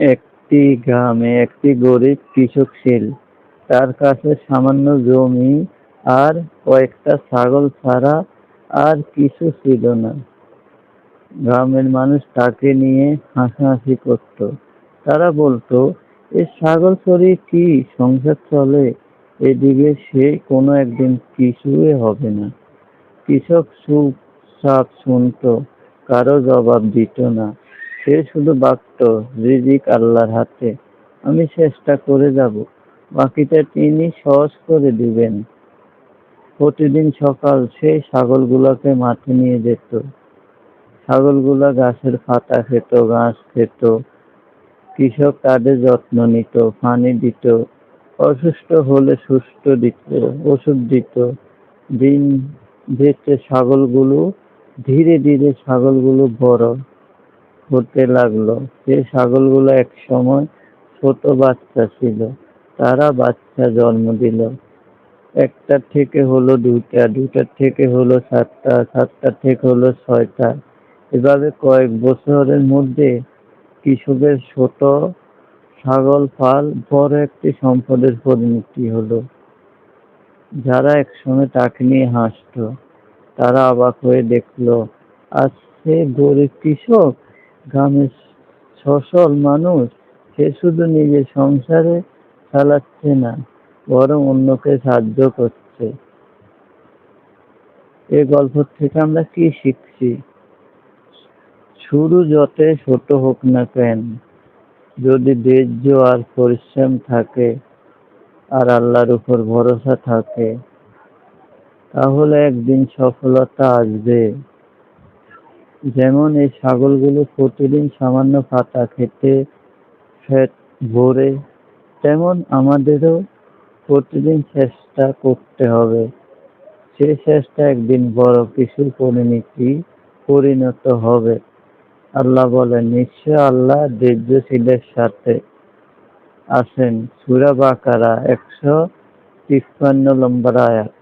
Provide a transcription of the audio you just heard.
একটি গ্রামে একটি গরিব কৃষক ছিল তার কাছে সামান্য জমি আর কয়েকটা ছাগল ছাড়া আর কিছু ছিল না। গ্রামের মানুষ তাকে নিয়ে হাসাহাসি করত। তারা বলতো, এ ছাগল চড়িয়ে কি সংসার চলে? এদিকে সে কোনো একদিন কিছুই হবে না। কৃষক চুপচাপ শুনতো, কারও জবাব দিত না। সে শুধু ভাবত রিজিক আল্লাহর হাতে। আমি চেষ্টা করে যাব। বাকিটা তিনি সহজ করে দিবেন। প্রতিদিন সকাল সে ছাগলগুলোকে মাঠে নিয়ে যেত। ছাগলগুলা গাছের পাতা খেত, ঘাস খেত। কৃষক তাদের যত্ন নিত, পানি দিত, অসুস্থ হলে সুস্থ দিত, ওষুধ দিত। দিন যেতে ছাগলগুলো, ধীরে ধীরে ছাগলগুলো বড় হতে লাগল। সে ছাগলগুলো এক সময় ছোট বাচ্চা ছিল, তারা বাচ্চা জন্ম দিল। একটা থেকে হলো দুইটা দুইটার থেকে হলো সাতটা সাতটা থেকে হলো ছয়টা। এভাবে কয়েক বছরের মধ্যে কৃষকের ছোট ছাগল ফাল বড় একটি সম্পদের পরিণতি হলো। যারা একসময় তাকে নিয়ে হাসতো, তারা অবাক হয়ে দেখল, আজ সে গরিব কৃষক গ্রামের সচল মানুষ, সে শুধু নিজের সংসারে চালাচ্ছে না, বরং অন্যকে সাহায্য করছে। এ গল্প থেকে আমরা কি শিখছি? শুরু যতই ছোট হোক না কেন, যদি ধৈর্য আর পরিশ্রম থাকে আর আল্লাহর উপর ভরসা থাকে, তাহলে একদিন সফলতা আসবে। যেমন এই ছাগলগুলো প্রতিদিন সামান্য পাতা খেতে ফেট ভরে, তেমন আমাদেরও প্রতিদিন চেষ্টা করতে হবে। সে চেষ্টা একদিন বড় কিছু পরিণতি পরিণত হবে। আল্লাহ বলেন, নিশ্চয় আল্লাহ ধৈর্যশীলের সাথে আসেন সুরা বাকারা একশো তিপ্পান্ন নম্বর আয়াত।